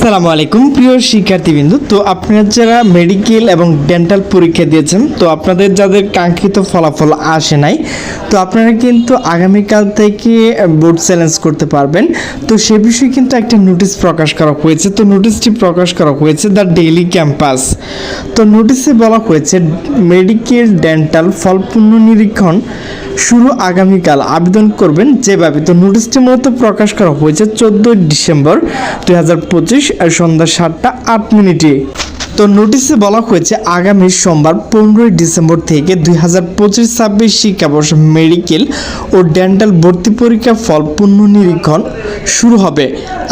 আসসালামু আলাইকুম, প্রিয় শিক্ষার্থীবৃন্দ। তো আপনারা যারা মেডিকেল এবং ডেন্টাল পরীক্ষা দিয়েছেন, তো আপনাদের যাদের কাঙ্ক্ষিত ফলাফল আসে নাই, তো আপনারা কিন্তু আগামীকাল থেকে বোর্ড চ্যালেঞ্জ করতে পারবেন। তো সে বিষয়ে কিন্তু একটা নোটিশ প্রকাশ করা হয়েছে। তো নোটিশটি প্রকাশ করা হয়েছে দ্য ডেইলি ক্যাম্পাস তো নোটিশে বলা হয়েছে মেডিকেল ডেন্টাল ফল পুনর্নিরীক্ষণ শুরু আগামীকাল আবেদন করবেন যেভাবে তো নোটিশটি মূলত প্রকাশ করা হয়েছে চোদ্দোই ডিসেম্বর দুই হাজার পঁচিশ সন্ধ্যা সাতটা আট মিনিটে। তো নোটিশে বলা হয়েছে, আগামী সোমবার পনেরোই ডিসেম্বর থেকে দুই হাজার পঁচিশ, ছাব্বিশ শিক্ষাবর্ষ মেডিকেল ও ডেন্টাল ভর্তি পরীক্ষার ফল পুনর্নিরীক্ষণ শুরু হবে।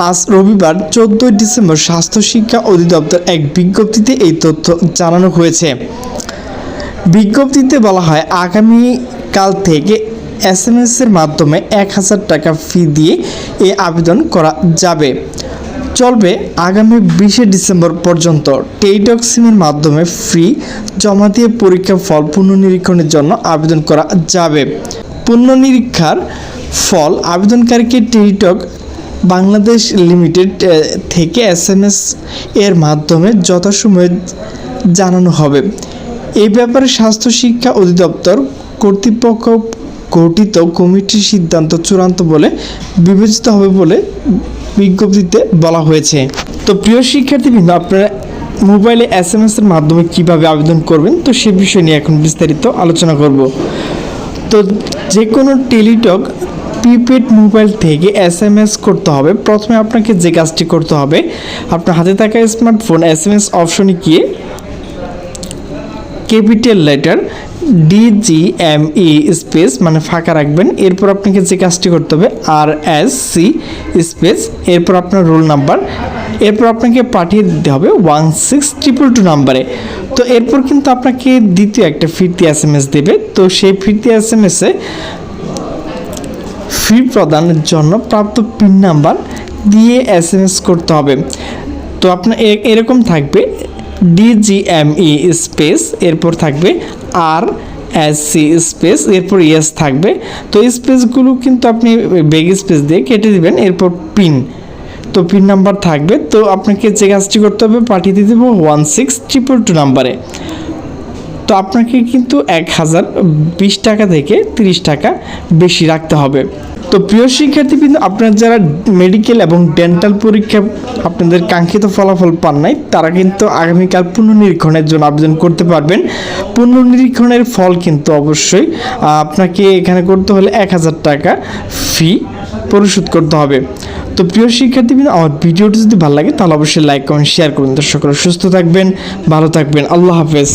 আজ রবিবার চোদ্দোই ডিসেম্বর স্বাস্থ্য শিক্ষা অধিদপ্তর এক বিজ্ঞপ্তিতে এই তথ্য জানানো হয়েছে। বিজ্ঞপ্তিতে বলা হয়, আগামী কাল থেকে এস এম এর মাধ্যমে এক হাজার টাকা ফি দিয়ে এই আবেদন করা যাবে। চলবে আগামী বিশে ডিসেম্বর পর্যন্ত। টেইটক সিমের মাধ্যমে ফি জমা দিয়ে পরীক্ষা ফল পুনর্নিরীক্ষণের জন্য আবেদন করা যাবে। পুনর্নিরীক্ষার ফল আবেদনকারীকে টেইটক বাংলাদেশ লিমিটেড থেকে এস এম এস এর মাধ্যমে যথাসময়ে জানানো হবে। এই ব্যাপারে স্বাস্থ্য শিক্ষা অধিদপ্তর কর্তৃপক্ষ গঠিত কমিটির সিদ্ধান্ত চূড়ান্ত বলে বিবেচিত হবে বলে বিজ্ঞপ্তিতে বলা হয়েছে। তো প্রিয় শিক্ষার্থীবৃন্দ, আপনারা মোবাইলে এস এম এর মাধ্যমে কীভাবে আবেদন করবেন? তো সে বিষয় নিয়ে এখন বিস্তারিত আলোচনা করব। তো যে কোনো টেলিটক প্রিপেড মোবাইল থেকে এস এম এস করতে হবে। প্রথমে আপনাকে যে কাজটি করতে হবে, আপনার হাতে থাকা স্মার্টফোন এস এম এস অপশনে গিয়ে capital letter D G M E space মানে ফাঁকা রাখবেন। এরপর আপনাকে যে কাজটি করতে হবে আর এস সি স্পেস, এরপর আপনার রোল নাম্বার, এরপর আপনাকে পাঠিয়ে দিতে হবে ওয়ান সিক্স ট্রিপল টু নাম্বারে। তো এরপর কিন্তু আপনাকে দ্বিতীয় একটা ফিরতি এস এম এস দেবে। তো সেই ফিরতি এস এম এসে ফি প্রদানের জন্য প্রাপ্ত পিন নাম্বার দিয়ে এস এম এস করতে হবে। তো আপনার এরকম থাকবে। D G M E space এরপর থাকবে আর এস সি স্পেস এরপর ইয়েস থাকবে। তো স্পেসগুলো কিন্তু আপনি বেগ স্পেস দিয়ে কেটে দিবেন, এরপর পিন তো পিন নাম্বার থাকবে। তো আপনাকে যে কাজটি করতে হবে, পাঠিয়ে দিতে হবে ওয়ান সিক্স ট্রিপল টু নাম্বারে তো আপনাকে কিন্তু এক হাজার বিশ টাকা থেকে তিরিশ টাকা বেশি রাখতে হবে। তো প্রিয় শিক্ষার্থীবৃন্দ, আপনার যারা মেডিকেল এবং ডেন্টাল পরীক্ষা আপনাদের কাঙ্ক্ষিত ফলাফল পান নাই, তারা কিন্তু আগামীকাল পুনর্নিরীক্ষণের জন্য আবেদন করতে পারবেন। পুনর্নিরীক্ষণের ফল কিন্তু অবশ্যই আপনাকে এখানে করতে হলে এক হাজার টাকা ফি পরিশোধ করতে হবে। তো প্রিয় শিক্ষার্থীবৃন্দ, আমার ভিডিওটি যদি ভালো লাগে, তাহলে অবশ্যই লাইক কমেন্ট শেয়ার করুন। সকলে সুস্থ থাকবেন, ভালো থাকবেন। আল্লাহ হাফেজ।